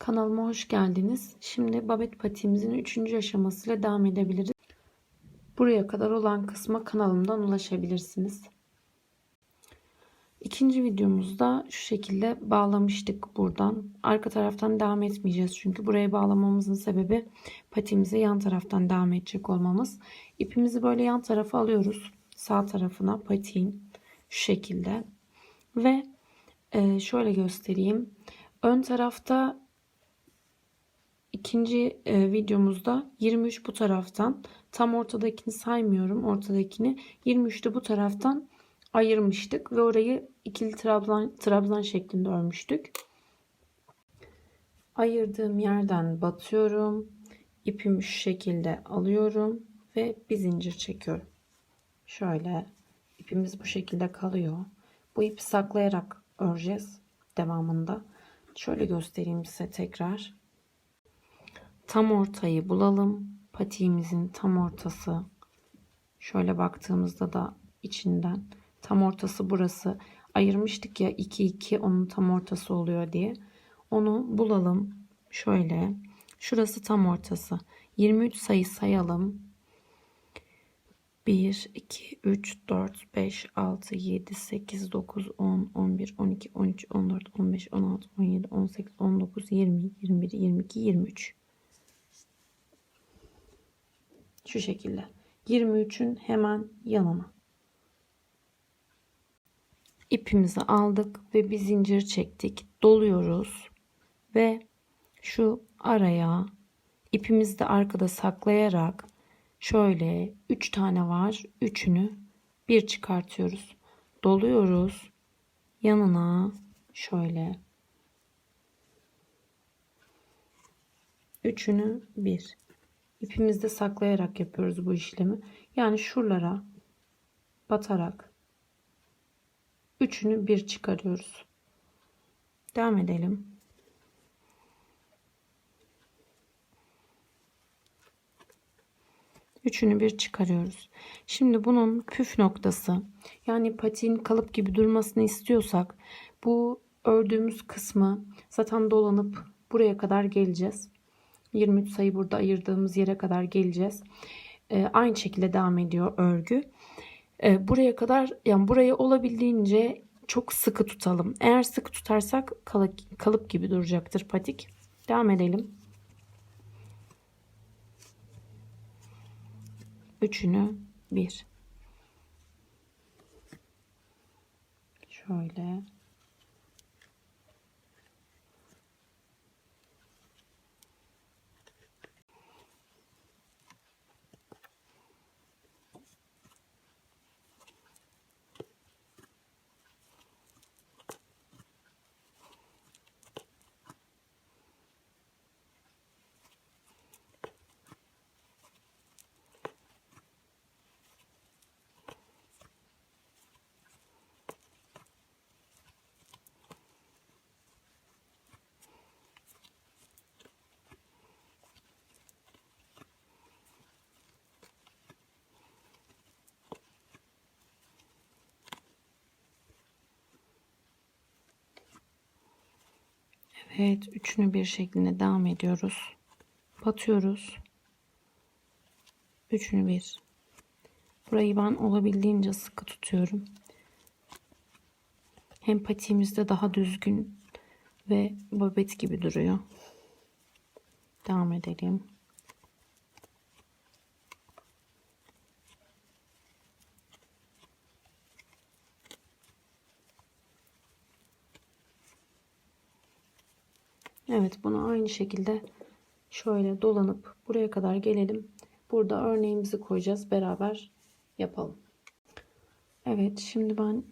Kanalıma hoş geldiniz. Şimdi babet patiğimizin 3. aşamasıyla devam edebiliriz. Buraya kadar olan kısma kanalımdan ulaşabilirsiniz. İkinci videomuzda şu şekilde bağlamıştık buradan. Arka taraftan devam etmeyeceğiz. Çünkü buraya bağlamamızın sebebi patiğimize yan taraftan devam edecek olmamız. İpimizi böyle yan tarafa alıyoruz. Sağ tarafına patiğin şu şekilde. Ve e, şöyle göstereyim. Ön tarafta ikinci e, videomuzda 23 bu taraftan tam ortadakini saymıyorum. Ortadakini 23'te bu taraftan ayırmıştık ve orayı ikili trabzan, trabzan şeklinde örmüştük. Ayırdığım yerden batıyorum. İpimi şu şekilde alıyorum ve bir zincir çekiyorum. Şöyle ipimiz bu şekilde kalıyor. Bu ipi saklayarak öreceğiz devamında. Şöyle göstereyim size tekrar. Tam ortayı bulalım. Patiğimizin tam ortası. Şöyle baktığımızda da içinden tam ortası burası. Ayırmıştık ya 2 2 onun tam ortası oluyor diye. Onu bulalım. Şöyle. Şurası tam ortası. 23 sayı sayalım. 1, 2, 3, 4, 5, 6, 7, 8, 9, 10, 11, 12, 13, 14, 15, 16, 17, 18, 19, 20, 21, 22, 23. Şu şekilde. 23'ün hemen yanına. İpimizi aldık ve bir zincir çektik. Doluyoruz. Ve şu araya ipimizi de arkada saklayarak şöyle 3 tane var. Üçünü bir çıkartıyoruz. Doluyoruz. Yanına şöyle üçünü bir ipimizde saklayarak yapıyoruz bu işlemi. Yani şuralara batarak üçünü bir çıkarıyoruz. Devam edelim. Üçünü bir çıkarıyoruz. Şimdi bunun püf noktası yani patiğin kalıp gibi durmasını istiyorsak bu ördüğümüz kısmı zaten dolanıp buraya kadar geleceğiz. 23 sayı burada ayırdığımız yere kadar geleceğiz. Ee, aynı şekilde devam ediyor örgü. Ee, buraya kadar yani burayı olabildiğince çok sıkı tutalım. Eğer sıkı tutarsak kalıp, kalıp gibi duracaktır patik. Devam edelim. Üçünü bir. Şöyle. Evet, üçünü bir şeklinde devam ediyoruz. Batıyoruz. Üçünü bir. Burayı ben olabildiğince sıkı tutuyorum. Hem patiğimizde daha düzgün ve babet gibi duruyor. Devam edelim. Evet bunu aynı şekilde şöyle dolanıp buraya kadar gelelim. Burada örneğimizi koyacağız. Beraber yapalım. Evet şimdi ben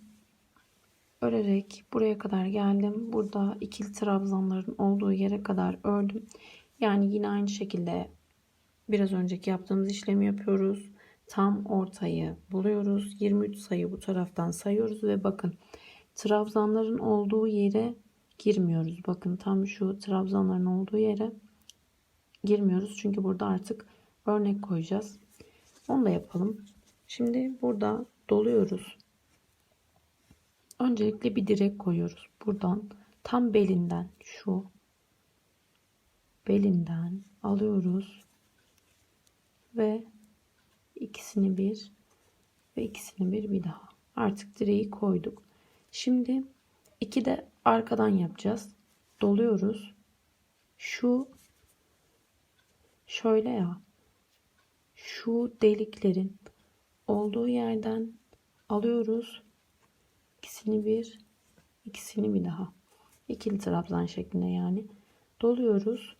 örerek buraya kadar geldim. Burada ikili trabzanların olduğu yere kadar ördüm. Yani yine aynı şekilde biraz önceki yaptığımız işlemi yapıyoruz. Tam ortayı buluyoruz. 23 sayı bu taraftan sayıyoruz ve bakın trabzanların olduğu yere girmiyoruz. Bakın tam şu trabzanların olduğu yere girmiyoruz. Çünkü burada artık örnek koyacağız. Onu da yapalım. Şimdi burada doluyoruz. Öncelikle bir direk koyuyoruz. Buradan tam belinden şu belinden alıyoruz ve ikisini bir ve ikisini bir bir daha. Artık direği koyduk. Şimdi iki de arkadan yapacağız. Doluyoruz. Şu şöyle ya. Şu deliklerin olduğu yerden alıyoruz. İkisini bir, ikisini bir daha. İkili trabzan şeklinde yani. Doluyoruz.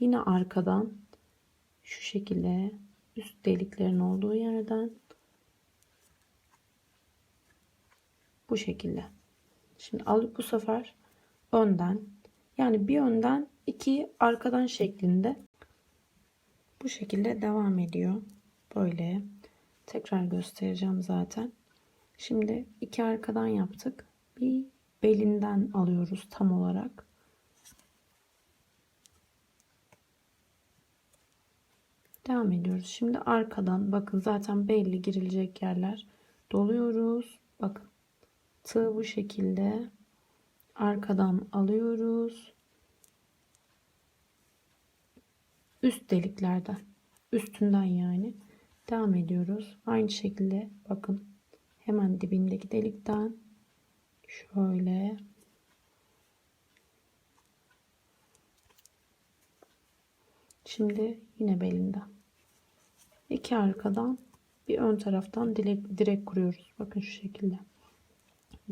Yine arkadan şu şekilde üst deliklerin olduğu yerden bu şekilde. Şimdi alıp bu sefer önden yani bir önden iki arkadan şeklinde bu şekilde devam ediyor. Böyle tekrar göstereceğim zaten. Şimdi iki arkadan yaptık. Bir belinden alıyoruz tam olarak. Devam ediyoruz. Şimdi arkadan bakın zaten belli girilecek yerler. Doluyoruz. Bakın tığ bu şekilde arkadan alıyoruz. Üst deliklerden. Üstünden yani. Devam ediyoruz. Aynı şekilde bakın hemen dibindeki delikten şöyle Şimdi yine belinden. İki arkadan bir ön taraftan direk, direk kuruyoruz. Bakın şu şekilde.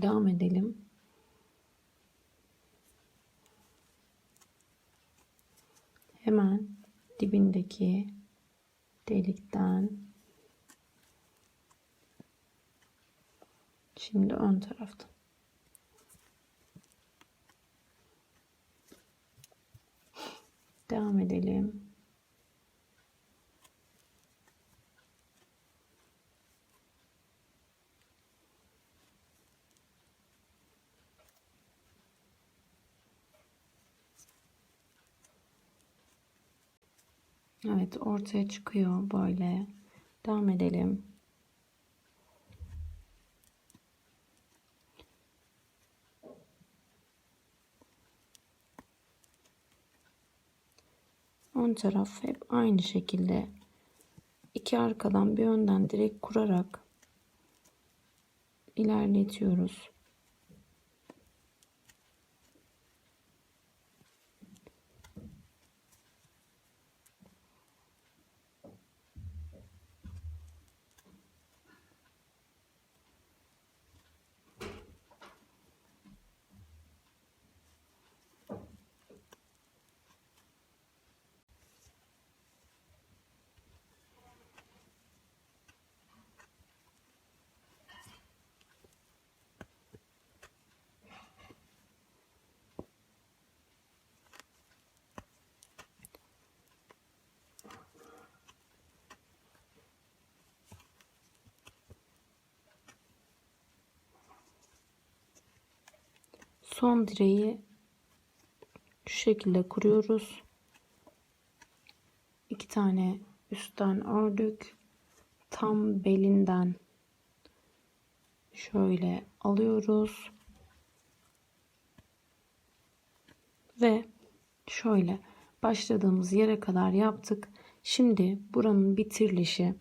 Devam edelim. Hemen dibindeki delikten şimdi ön taraftan devam edelim. Evet ortaya çıkıyor böyle. Devam edelim. Ön taraf hep aynı şekilde iki arkadan bir önden direkt kurarak ilerletiyoruz. Son direği şu şekilde kuruyoruz. İki tane üstten ördük. Tam belinden şöyle alıyoruz. Ve şöyle başladığımız yere kadar yaptık. Şimdi buranın bitirilişi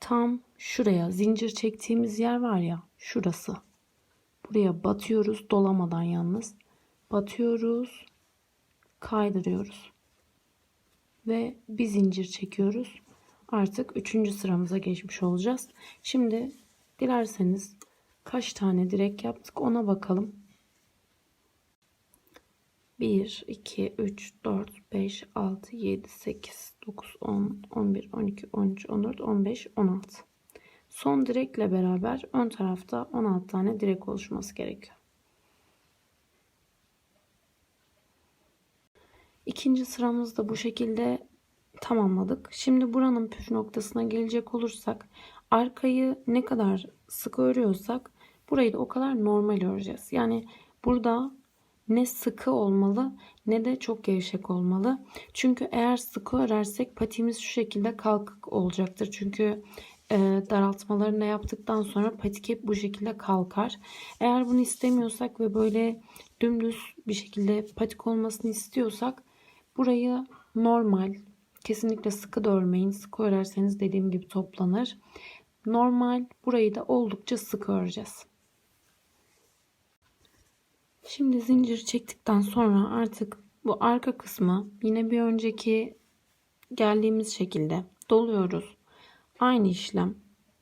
tam şuraya zincir çektiğimiz yer var ya şurası. Buraya batıyoruz dolamadan yalnız. Batıyoruz. Kaydırıyoruz. Ve bir zincir çekiyoruz. Artık üçüncü sıramıza geçmiş olacağız. Şimdi dilerseniz kaç tane direk yaptık ona bakalım. 1, 2, 3, 4, 5, 6, 7, 8, 9, 10, 11, 12, 13, 14, 15, 16. Son direkle beraber ön tarafta 16 tane direk oluşması gerekiyor. İkinci sıramızda bu şekilde tamamladık. Şimdi buranın püf noktasına gelecek olursak arkayı ne kadar sık örüyorsak burayı da o kadar normal öreceğiz. Yani burada ne sıkı olmalı ne de çok gevşek olmalı. Çünkü eğer sıkı örersek patiğimiz şu şekilde kalkık olacaktır. Çünkü e, daraltmalarını yaptıktan sonra patik hep bu şekilde kalkar. Eğer bunu istemiyorsak ve böyle dümdüz bir şekilde patik olmasını istiyorsak burayı normal. Kesinlikle sıkı da örmeyin. Sıkı örerseniz dediğim gibi toplanır. Normal. Burayı da oldukça sık öreceğiz. Şimdi zincir çektikten sonra artık bu arka kısmı yine bir önceki geldiğimiz şekilde doluyoruz. Aynı işlem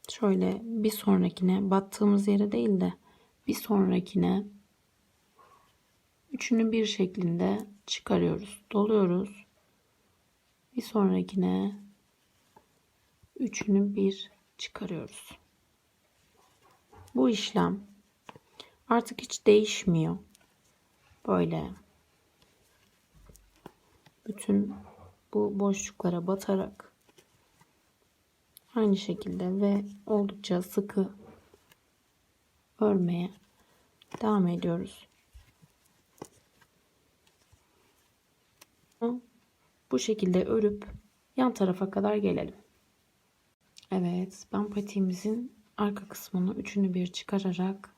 şöyle bir sonrakine battığımız yere değil de bir sonrakine üçünü bir şeklinde çıkarıyoruz. Doluyoruz. Bir sonrakine üçünü bir çıkarıyoruz. Bu işlem artık hiç değişmiyor. Böyle bütün bu boşluklara batarak aynı şekilde ve oldukça sıkı örmeye devam ediyoruz. Bu şekilde örüp yan tarafa kadar gelelim. Evet ben patiğimizin arka kısmını üçünü bir çıkararak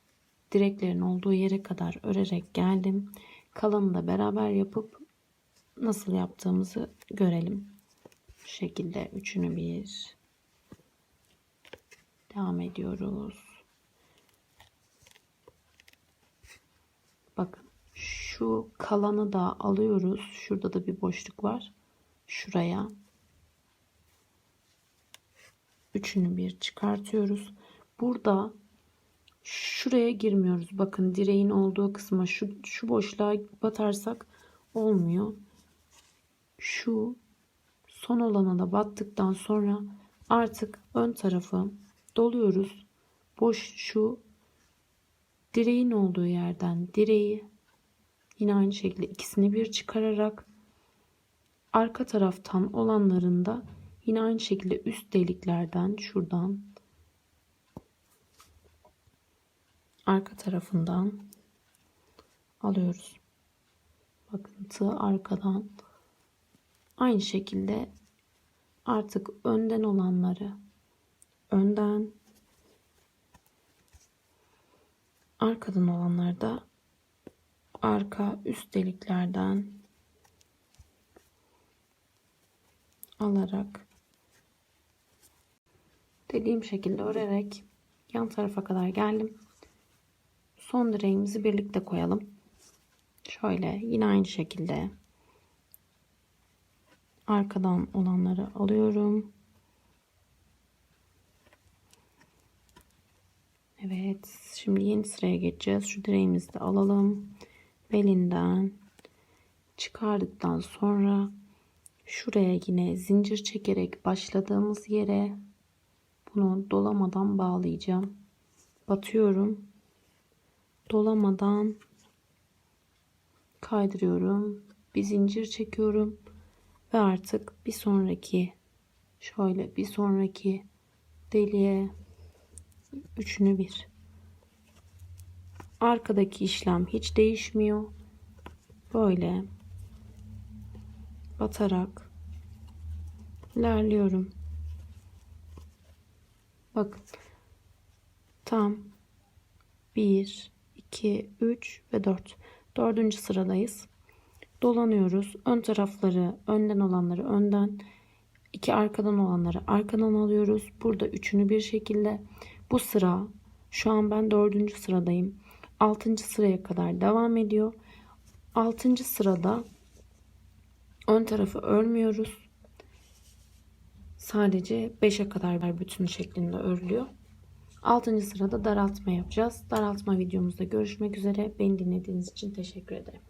direklerin olduğu yere kadar örerek geldim. Kalanı da beraber yapıp nasıl yaptığımızı görelim. Bu şekilde üçünü bir devam ediyoruz. Bakın şu kalanı da alıyoruz. Şurada da bir boşluk var. Şuraya üçünü bir çıkartıyoruz. Burada şuraya girmiyoruz. Bakın direğin olduğu kısma şu, şu boşluğa batarsak olmuyor. Şu son olana da battıktan sonra artık ön tarafı doluyoruz. Boş şu direğin olduğu yerden direği yine aynı şekilde ikisini bir çıkararak arka taraftan olanların da yine aynı şekilde üst deliklerden şuradan arka tarafından alıyoruz. Bakın tığ arkadan aynı şekilde artık önden olanları önden arkadan olanları da arka üst deliklerden alarak dediğim şekilde örerek yan tarafa kadar geldim. Son direğimizi birlikte koyalım. Şöyle yine aynı şekilde arkadan olanları alıyorum. Evet, şimdi yeni sıraya geçeceğiz. Şu direğimizi de alalım. Belinden çıkardıktan sonra şuraya yine zincir çekerek başladığımız yere bunu dolamadan bağlayacağım. Batıyorum. Dolamadan kaydırıyorum. Bir zincir çekiyorum ve artık bir sonraki şöyle bir sonraki deliğe üçünü bir. Arkadaki işlem hiç değişmiyor. Böyle batarak ilerliyorum. Bakın. Tam 1 2 3 ve 4 dördüncü sıradayız. Dolanıyoruz. Ön tarafları önden olanları önden. İki arkadan olanları arkadan alıyoruz. Burada üçünü bir şekilde bu sıra şu an ben dördüncü sıradayım. Altıncı sıraya kadar devam ediyor. Altıncı sırada ön tarafı örmüyoruz. Sadece 5'e kadar bütün şeklinde örülüyor. Altıncı sırada daraltma yapacağız. Daraltma videomuzda görüşmek üzere. Beni dinlediğiniz için teşekkür ederim.